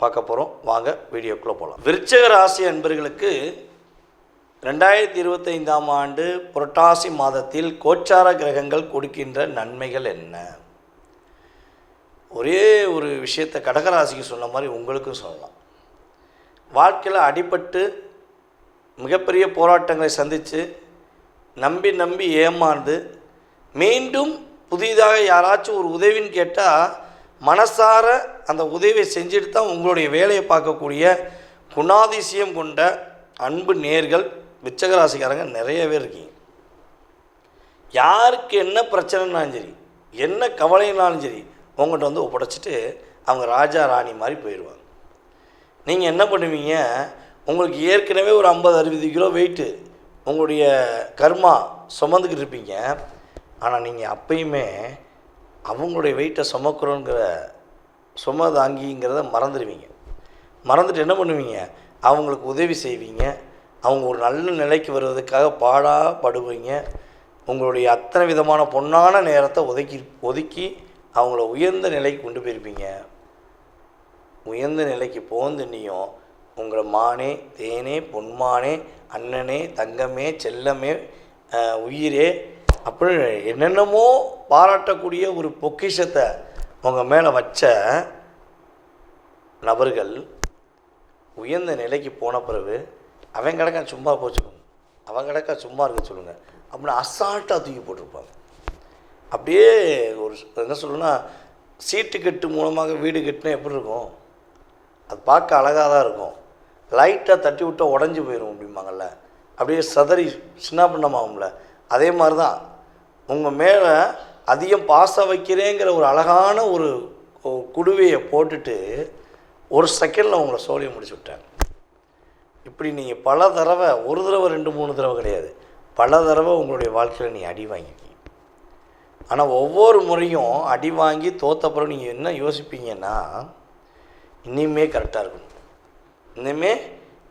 பார்க்க போகிறோம் வாங்க வீடியோக்குள்ளே போகலாம் விருச்சக ராசி அன்பர்களுக்கு ரெண்டாயிரத்தி இருபத்தைந்தாம் ஆண்டு புரட்டாசி மாதத்தில் கோச்சார கிரகங்கள் கொடுக்கின்ற நன்மைகள் என்ன? ஒரே ஒரு விஷயத்தை கடகராசிக்கு சொன்ன மாதிரி உங்களுக்கும் சொல்லலாம். வாழ்க்கையில் அடிபட்டு மிகப்பெரிய போராட்டங்களை சந்தித்து நம்பி நம்பி ஏமாந்து மீண்டும் புதிதாக யாராச்சும் ஒரு உதவின்னு கேட்டால் மனசார அந்த உதவியை செஞ்சுட்டு தான் உங்களுடைய வேலையை பார்க்கக்கூடிய குணாதிசயம் கொண்ட அன்பு நேர்கள் விச்சகராசிக்காரங்க நிறைய பேர் இருக்கீங்க. யாருக்கு என்ன பிரச்சனைனாலும் சரி என்ன கவலைனாலும் சரி உங்கள்கிட்ட வந்து ஒப்படைச்சிட்டு அவங்க ராஜா ராணி மாதிரி போயிடுவாங்க. நீங்கள் என்ன பண்ணுவீங்க? உங்களுக்கு ஏற்கனவே ஒரு ஐம்பது அறுபது கிலோ வெயிட்டு உங்களுடைய கர்மா சுமந்துக்கிட்டு இருப்பீங்க. ஆனால் நீங்கள் அப்பயுமே அவங்களுடைய வெயிட்டை சுமக்கிறோங்கிற சும்மா தாங்கிங்கிறத மறந்துடுவீங்க. மறந்துட்டு என்ன பண்ணுவீங்க? அவங்களுக்கு உதவி செய்வீங்க. அவங்க ஒரு நல்ல நிலைக்கு வருவதற்காக பாடாக படுவீங்க. உங்களுடைய அத்தனை விதமான பொன்னான நேரத்தை ஒதுக்கி ஒதுக்கி அவங்கள உயர்ந்த நிலைக்கு கொண்டு போயிருப்பீங்க. உயர்ந்த நிலைக்கு போந்துன்னியும் உங்களை மானே தேனே பொன்மானே அண்ணனே தங்கமே செல்லமே உயிரே அப்படின்னு என்னென்னமோ பாராட்டக்கூடிய ஒரு பொக்கிஷத்தை உங்கள் மேலே வச்ச நபர்கள் உயர்ந்த நிலைக்கு போன பிறகு அவன் கிடக்கா சும்மா போச்சுக்கோங்க அவன் கிடக்கா சும்மா இருக்க சொல்லுங்கள் அப்படின்னு அசால்ட்டாக தூக்கி போட்டிருப்பாங்க. அப்படியே ஒரு என்ன சொல்லணும்னா சீட்டு கட்டு மூலமாக வீடு கட்டினா எப்படி இருக்கும்? அது பார்க்க அழகாக தான் இருக்கும். லைட்டாக தட்டி விட்டால் உடஞ்சி போயிடும் அப்படிம்பாங்கல்ல. அப்படியே சதறி சின்ன பண்ணமாகும்ல அதே மாதிரி தான் உங்கள் மேலே அதிகம் பாச வைக்கிறேங்கிற ஒரு அழகான ஒரு குடுவையை போட்டுட்டு ஒரு செகண்டில் உங்களை சோழியை முடிச்சு விட்டாங்க இப்படி நீங்கள் பல தடவை ஒரு தடவை ரெண்டு மூணு தடவை கிடையாது. பல தடவை உங்களுடைய வாழ்க்கையில் நீ அடி வாங்கிக்கி ஆனால் ஒவ்வொரு முறையும் அடி வாங்கி தோத்தப்புறம் நீங்கள் என்ன யோசிப்பீங்கன்னா இனிமே கரெக்டாக இருக்கணும். இனிமே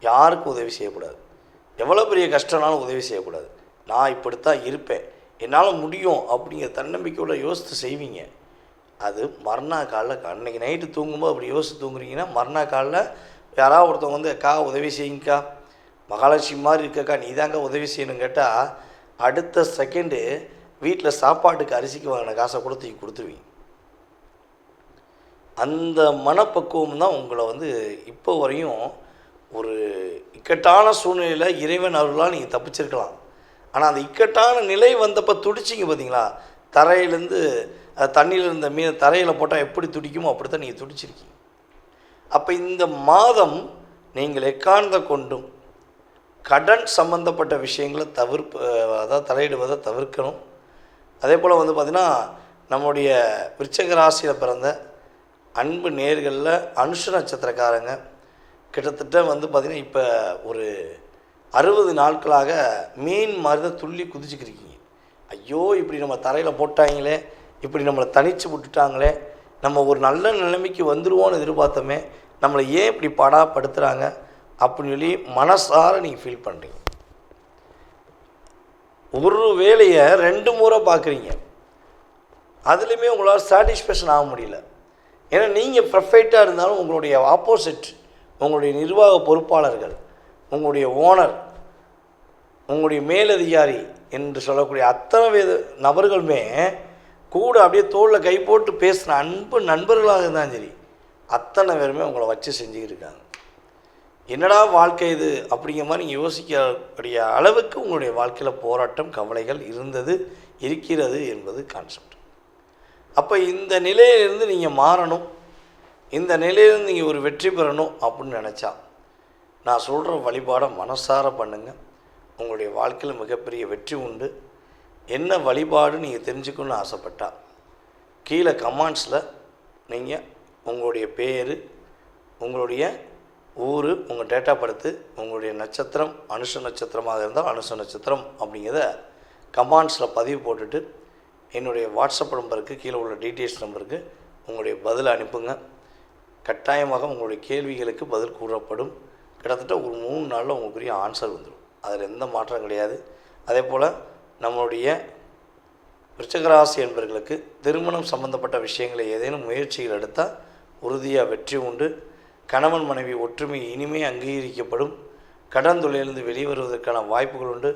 யாருக்கும் உதவி செய்யக்கூடாது. எவ்வளோ பெரிய கஷ்டம்னாலும் உதவி செய்யக்கூடாது. நான் இப்படித்தான் இருப்பேன். என்னால் முடியும் அப்படிங்கிற தன்னம்பிக்கையோட யோசித்து செய்வீங்க. அது மறுநாள் காலைல அன்னைக்கு நைட்டு தூங்கும்போது அப்படி யோசித்து தூங்குறீங்கன்னா மறுநாள் காலைல யாராவது ஒருத்தவங்க வந்து அக்கா உதவி செய்யுங்கக்கா. மகாலட்சுமி மாதிரி இருக்கக்கா நீ தாங்க உதவி செய்யணும் கேட்டால் அடுத்த செகண்டு வீட்டில் சாப்பாட்டுக்கு அரிசிக்கு வாங்கின காசை கூட தூக்கி கொடுத்துருவீங்க. அந்த மனப்பக்குவம் தான் உங்களை வந்து இப்போ வரையும் ஒரு இக்கட்டான சூழ்நிலையில் இறைவன் அருளாக நீங்கள் தப்பிச்சிருக்கலாம். ஆனால் அந்த இக்கட்டான நிலை வந்தப்போ துடிச்சிங்க பார்த்தீங்களா தரையிலேருந்து தண்ணியில் இருந்த மீன் தரையில் போட்டால் எப்படி துடிக்குமோ அப்படி தான் நீங்கள் துடிச்சிருக்கீங்க. அப்போ இந்த மாதம் நீங்கள் எக்காந்த கொண்டும் கடன் சம்பந்தப்பட்ட விஷயங்களை தவிர்ப்பு அதாவது தலையிடுவதை தவிர்க்கணும். அதே போல் வந்து பார்த்திங்கன்னா நம்முடைய விருச்சக ராசியில் பிறந்த அன்பு நேர்களில் அனுஷ நட்சத்திரக்காரங்க கிட்டத்தட்ட வந்து பார்த்திங்கன்னா இப்போ ஒரு அறுபது நாட்களாக மீன் மாதிரி தான் துள்ளி குதிச்சுக்கிருக்கீங்க. ஐயோ இப்படி நம்ம தரையில் போட்டாங்களே இப்படி நம்மளை தனித்து விட்டுட்டாங்களே நம்ம ஒரு நல்ல நிலைமைக்கு வந்துடுவோம்னு எதிர்பார்த்தோமே நம்மளை ஏன் இப்படி படாப்படுத்துகிறாங்க அப்படின்னு சொல்லி மனசார நீங்கள் ஃபீல் பண்ணுறீங்க ஒரு வேலையை ரெண்டு முறை பார்க்குறீங்க அதுலேயுமே உங்களால் சாட்டிஸ்ஃபேக்ஷன் ஆக முடியல. ஏன்னா நீங்கள் ப்ரஃபைட்டாக இருந்தாலும் உங்களுடைய ஆப்போசிட் உங்களுடைய நிர்வாக பொறுப்பாளர்கள் உங்களுடைய ஓனர் உங்களுடைய மேலதிகாரி என்று சொல்லக்கூடிய அத்தனை வித நபர்களுமே கூட அப்படியே தோளில் கை போட்டு பேசின அன்பு நண்பர்களாக இருந்தாலும் சரி அத்தனை பேருமே உங்களை வச்சு செஞ்சுக்கிருக்காங்க. என்னடா வாழ்க்கை இது அப்படிங்கிற மாதிரி நீங்கள் யோசிக்கக்கூடிய அளவுக்கு உங்களுடைய வாழ்க்கையில் போராட்டம் கவலைகள் இருந்தது இருக்கிறது என்பது கான்செப்ட் அப்போ இந்த நிலையிலிருந்து நீங்கள் மாறணும். இந்த நிலையிலிருந்து நீங்கள் ஒரு வெற்றி பெறணும் அப்படின்னு நினச்சா நான் சொல்கிற வழிபாடை மனசார பண்ணுங்கள் உங்களுடைய வாழ்க்கையில் மிகப்பெரிய வெற்றி உண்டு. என்ன வழிபாடு நீங்கள் தெரிஞ்சுக்கணும்னு ஆசைப்பட்டா கீழே கமெண்ட்ஸில் நீங்கள் உங்களுடைய பேர் உங்களுடைய ஊர் உங்கள் டேட்டா படுத்து உங்களுடைய நட்சத்திரம் அனுஷ நட்சத்திரமாக இருந்தால் அனுஷ நட்சத்திரம் அப்படிங்கிறத கமெண்ட்ஸில் பதிவு போட்டுட்டு என்னுடைய வாட்ஸ்அப் நம்பருக்கு கீழே உள்ள டீட்டெயில்ஸ் நம்பருக்கு உங்களுடைய பதில் அனுப்புங்க. கட்டாயமாக உங்களுடைய கேள்விகளுக்கு பதில் கூறப்படும். கிட்டத்தட்ட ஒரு மூணு நாளில் உங்களுக்குரிய ஆன்சர் வந்துடும் அதில் எந்த மாற்றம் கிடையாது. அதே போல் நம்மளுடைய விருச்சகராசி என்பவர்களுக்கு திருமணம் சம்பந்தப்பட்ட விஷயங்களை ஏதேனும் முயற்சிகள் எடுத்தால் உறுதியாக வெற்றி உண்டு. கணவன் மனைவி ஒற்றுமை இனிமே அங்கீகரிக்கப்படும். கடன் தொழிலிருந்து வெளிவருவதற்கான வாய்ப்புகள் உண்டு.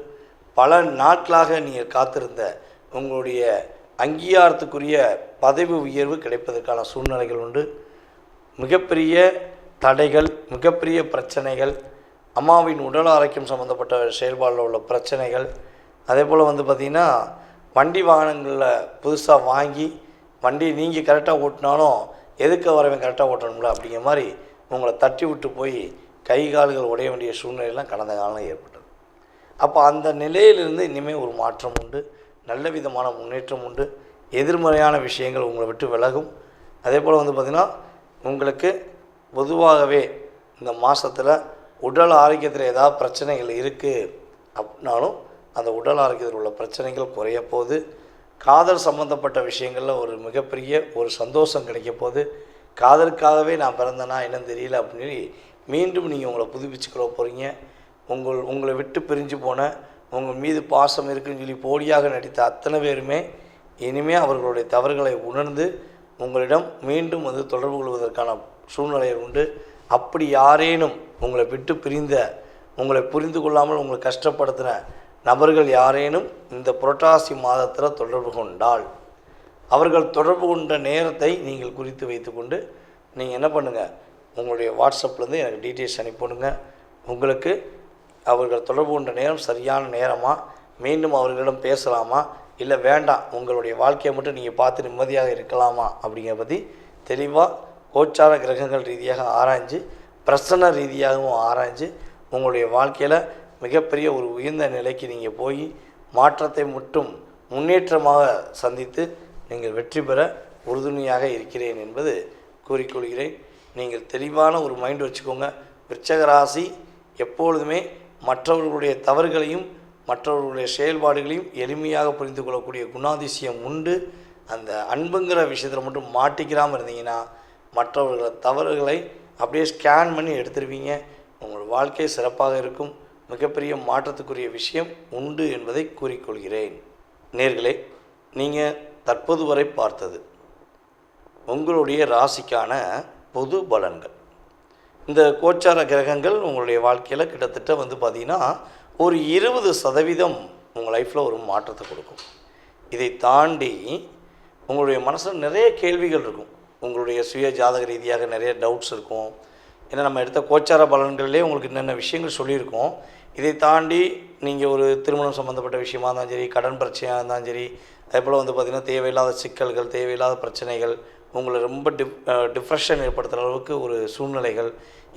பல நாட்களாக நீங்கள் காத்திருந்த உங்களுடைய அங்கீகாரத்துக்குரிய பதவி உயர்வு கிடைப்பதற்கான சூழ்நிலைகள் உண்டு. மிகப்பெரிய தடைகள் மிகப்பெரிய பிரச்சனைகள் அம்மாவின் உடல் ஆரோக்கியம் சம்மந்தப்பட்ட செயல்பாடில் உள்ள பிரச்சனைகள் அதே போல் வந்து பார்த்திங்கன்னா வண்டி வாகனங்களில் புதுசாக வாங்கி வண்டி நீங்கள் கரெக்டாக ஓட்டினாலும் எதுக்க வரவன் கரெக்டாக ஓட்டணும்ல அப்படிங்கிற மாதிரி உங்களை தட்டி விட்டு போய் கை கால்கள் உடைய வேண்டிய சூழ்நிலையெல்லாம் கடந்த காலம் ஏற்பட்டது. அப்போ அந்த நிலையிலிருந்து இனிமேல் ஒரு மாற்றம் உண்டு நல்ல விதமான முன்னேற்றம் உண்டு எதிர்மறையான விஷயங்கள் உங்களை விட்டு விலகும். அதே போல் வந்து பார்த்திங்கன்னா உங்களுக்கு பொதுவாகவே இந்த மாதத்தில் உடல் ஆரோக்கியத்தில் ஏதாவது பிரச்சனைகள் இருக்குது அப்படின்னாலும் அந்த உடல் ஆரோக்கியத்தில் உள்ள பிரச்சனைகள் குறைய போகுது. காதல் சம்மந்தப்பட்ட விஷயங்களில் ஒரு மிகப்பெரிய ஒரு சந்தோஷம் கிடைக்க போகுது. காதலுக்காகவே நான் பிறந்தேனா என்னன்னு தெரியல அப்படின்னு சொல்லி மீண்டும் நீங்கள் உங்களை புதுப்பிச்சுக்கிற போகிறீங்க உங்கள் உங்களை விட்டு பிரிஞ்சு போன உங்கள் மீது பாசம் இருக்குன்னு சொல்லி போலியாக நடித்த அத்தனை பேருமே இனிமேல் அவர்களுடைய தவறுகளை உணர்ந்து உங்களிடம் மீண்டும் வந்து தொடர்பு கொள்வதற்கான சூழ்நிலை உண்டு. அப்படி யாரேனும் உங்களை விட்டு பிரிந்த உங்களை புரிந்து கொள்ளாமல் உங்களை கஷ்டப்படுத்தின நபர்கள் யாரேனும் இந்த புரட்டாசி மாதத்தில் தொடர்பு கொண்டால் அவர்கள் தொடர்பு கொண்ட நேரத்தை நீங்கள் குறித்து வைத்துக்கொண்டு நீங்கள் என்ன பண்ணுங்கள் உங்களுடைய வாட்ஸ்அப்லேருந்து எனக்கு டீட்டெயில்ஸ் அனுப்பிவிடுங்க. உங்களுக்கு அவர்கள் தொடர்பு கொண்ட நேரம் சரியான நேரமா மீண்டும் அவர்களிடம் பேசலாமா இல்லை வேண்டாம் உங்களுடைய வாழ்க்கையை மட்டும் நீங்கள் பார்த்து நிம்மதியாக இருக்கலாமா அப்படிங்கிற பற்றி தெளிவாக கோச்சார கிரகங்கள் ரீதியாக ஆராய்ஞ்சு பிரசன்ன ரீதியாகவும் ஆராய்ஞ்சு உங்களுடைய வாழ்க்கையில் மிகப்பெரிய ஒரு உயர்ந்த நிலைக்கு நீங்கள் போய் மாற்றத்தை மட்டும் முன்னேற்றமாக சந்தித்து நீங்கள் வெற்றி பெற உறுதுணையாக இருக்கிறேன் என்பது கூறிக்கொள்கிறேன். நீங்கள் தெளிவான ஒரு மைண்ட் வச்சுக்கோங்க. விருச்சகராசி எப்பொழுதுமே மற்றவர்களுடைய தவறுகளையும் மற்றவர்களுடைய செயல்பாடுகளையும் எளிமையாக புரிந்து கொள்ளக்கூடிய குணாதிசயம் உண்டு. அந்த அன்புங்கிற விஷயத்தில் மட்டும் மாட்டிக்கிறாமல் இருந்தீங்கன்னா மற்றவர்கள தவறுகளை அப்படியே ஸ்கேன் பண்ணி எடுத்துருவீங்க. உங்கள் வாழ்க்கை சிறப்பாக இருக்கும். மிகப்பெரிய மாற்றத்துக்குரிய விஷயம் உண்டு என்பதை கூறிக்கொள்கிறேன். நேர்களே நீங்கள் தற்போது வரை பார்த்தது உங்களுடைய ராசிக்கான பொது பலன்கள். இந்த கோச்சார கிரகங்கள் உங்களுடைய வாழ்க்கையில் கிட்டத்தட்ட வந்து பார்த்திங்கன்னா ஒரு இருபது சதவீதம் உங்கள் லைஃப்பில் ஒரு மாற்றத்தை கொடுக்கும். இதை தாண்டி உங்களுடைய மனசில் நிறைய கேள்விகள் இருக்கும். உங்களுடைய சுய ஜாதக ரீதியாக நிறைய டவுட்ஸ் இருக்கும். ஏன்னா நம்ம எடுத்த கோச்சார பலன்கள்லேயே உங்களுக்கு என்னென்ன விஷயங்கள் சொல்லியிருக்கோம் இதை தாண்டி நீங்கள் ஒரு திருமணம் சம்மந்தப்பட்ட விஷயமா இருந்தாலும் சரி கடன் பிரச்சனையாக இருந்தாலும் சரி அதே போல் வந்து பார்த்திங்கன்னா தேவையில்லாத சிக்கல்கள் தேவையில்லாத பிரச்சனைகள் உங்களை ரொம்ப டிப் டிப்ரெஷன் ஏற்படுத்துகிற அளவுக்கு ஒரு சூழ்நிலைகள்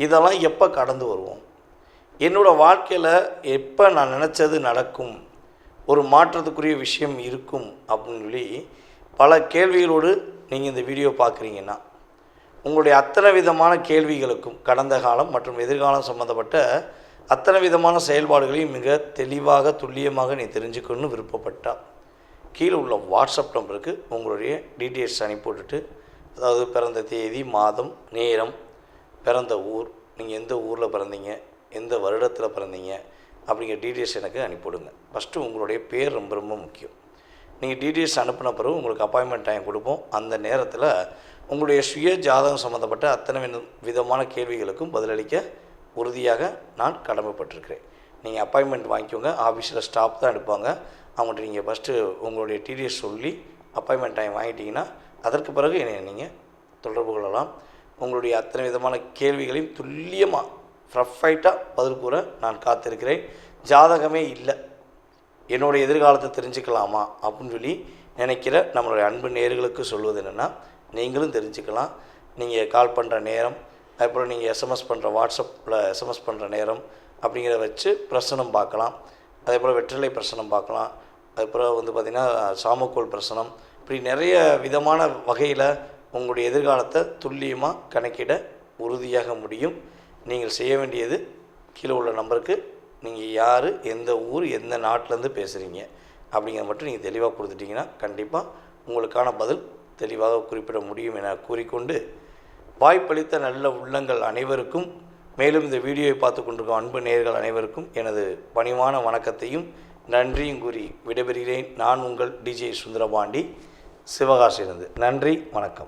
இதெல்லாம் எப்போ கடந்து வருவோம்? என்னோடய வாழ்க்கையில் எப்போ நான் நினச்சது நடக்கும்? ஒரு மாற்றத்துக்குரிய விஷயம் இருக்கும் அப்படின்னு சொல்லி பல கேள்விகளோடு நீங்கள் இந்த வீடியோ பார்க்குறீங்கன்னா உங்களுடைய அத்தனை விதமான கேள்விகளுக்கும் கடந்த காலம் மற்றும் எதிர்காலம் சம்மந்தப்பட்ட அத்தனை விதமான செயல்பாடுகளையும் மிக தெளிவாக துல்லியமாக நீ தெரிஞ்சுக்கணும்னு விருப்பப்பட்டால் கீழே உள்ள வாட்ஸ்அப் நம்பருக்கு உங்களுடைய டீட்டெயில்ஸ் அனுப்பிவிட்டுட்டு அதாவது பிறந்த தேதி மாதம் நேரம் பிறந்த ஊர் நீங்கள் எந்த ஊரில் பிறந்தீங்க எந்த வருடத்தில் பிறந்தீங்க அப்படிங்கிற டீட்டெயில்ஸ் எனக்கு அனுப்பிவிடுங்க ஃபஸ்ட்டு உங்களுடைய பேர் ரொம்ப ரொம்ப முக்கியம். நீங்கள் டீட்டெயில்ஸ் அனுப்பின பிறகு உங்களுக்கு அப்பாயின்மெண்ட் டைம் கொடுப்போம். அந்த நேரத்தில் உங்களுடைய சுய ஜாதகம் சம்மந்தப்பட்ட அத்தனை விதமான கேள்விகளுக்கும் பதிலளிக்க உறுதியாக நான் கடமைப்பட்டிருக்கிறேன். நீங்கள் அப்பாயின்மெண்ட் வாங்கிக்கோங்க. ஆஃபீஸில் ஸ்டாஃப் தான் எடுப்பாங்க. அவங்கள்ட்ட நீங்கள் ஃபஸ்ட்டு உங்களுடைய டீட்டெயில்ஸ் சொல்லி அப்பாயின்மெண்ட் டைம் வாங்கிட்டீங்கன்னா அதற்கு பிறகு என்னை நீங்கள் தொடர்பு கொள்ளலாம். உங்களுடைய அத்தனை விதமான கேள்விகளையும் துல்லியமாக ஃப்ரஃபைட்டாக பதில் கூற நான் காத்திருக்கிறேன். ஜாதகமே இல்லை. என்னுடைய எதிர்காலத்தை தெரிஞ்சுக்கலாமா அப்படின்னு சொல்லி நினைக்கிற நம்மளுடைய அன்பு நேர்களுக்கு சொல்வது என்னென்னா நீங்களும் தெரிஞ்சுக்கலாம். நீங்கள் கால் பண்ணுற நேரம் அதுக்கப்புறம் நீங்கள் எஸ்எம்எஸ் பண்ணுற வாட்ஸ்அப்பில் எஸ்எம்எஸ் பண்ணுற நேரம் அப்படிங்கிறத வச்சு பிரசனம் பார்க்கலாம். அதே போல் வெற்றிலை பிரசனம் பார்க்கலாம். அதுக்கப்புறம் வந்து பார்த்திங்கன்னா சாமக்கோள் பிரசனம். இப்படி நிறைய விதமான வகையில் உங்களுடைய எதிர்காலத்தை துல்லியமாக கணக்கிட உறுதியாக முடியும். நீங்கள் செய்ய வேண்டியது கீழே உள்ள நம்பருக்கு நீங்கள் யார் எந்த ஊர் எந்த நாட்டிலேருந்து பேசுகிறீங்க அப்படிங்கிறத மட்டும் நீங்கள் தெளிவாக கொடுத்துட்டீங்கன்னா கண்டிப்பாக உங்களுக்கான பதில் தெளிவாக குறிப்பிட முடியும் என கூறிக்கொண்டு வாய்ப்பளித்த நல்ல உள்ளங்கள் அனைவருக்கும் மேலும் இந்த வீடியோவை பார்த்து கொண்டிருக்கும் அன்பு நேயர்கள் அனைவருக்கும் எனது பணிவான வணக்கத்தையும் நன்றியும் கூறி விடைபெறுகிறேன். நான் உங்கள் டிஜே சுந்தரபாண்டி. சிவகாசிலிருந்து நன்றி வணக்கம்.